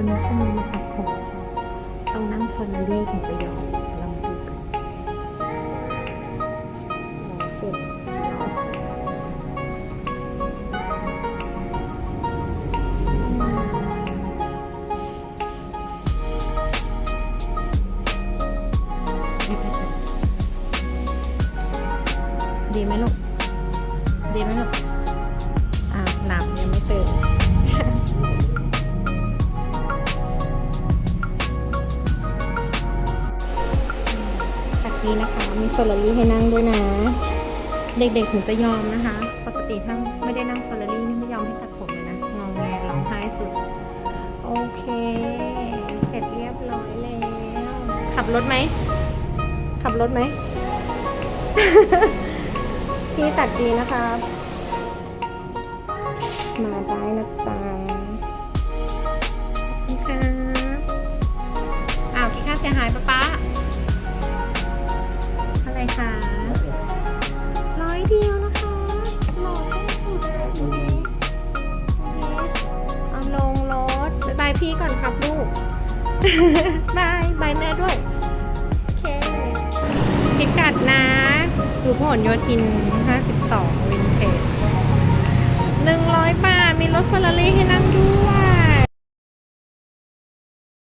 วันนี้ฉันมาตัดผมต้องนั่งเฟอร์รารี่ถึงจะยอมลองดูกันสุดรอสุดดีไหมลูกดีไหมลูกี้นะคะ มีเฟอร์รารี่ให้นั่งด้วยนะ เด็กๆถึงจะยอมนะคะ ปกติถ้าไม่ได้นั่งเฟอร์รารี่นี่ไม่ยอมให้ตัดผมเลยนะงองแงร้องไห้สุด โอเค เสร็จเรียบร้อยแล้ว ขับรถไหม ขับรถไหม พี่ตัดดีนะครับมาได้นะจ๊ะขอบคุณค่ะอ้าวกี่ค่าเสียหายปะป๊า บายบายแม่ด้วย โอเค พิกัดนะอยู่พหลโยธิน 52 วินเทจ100 บาท มีรถเฟอร์รารี่ให้นั่งด้วย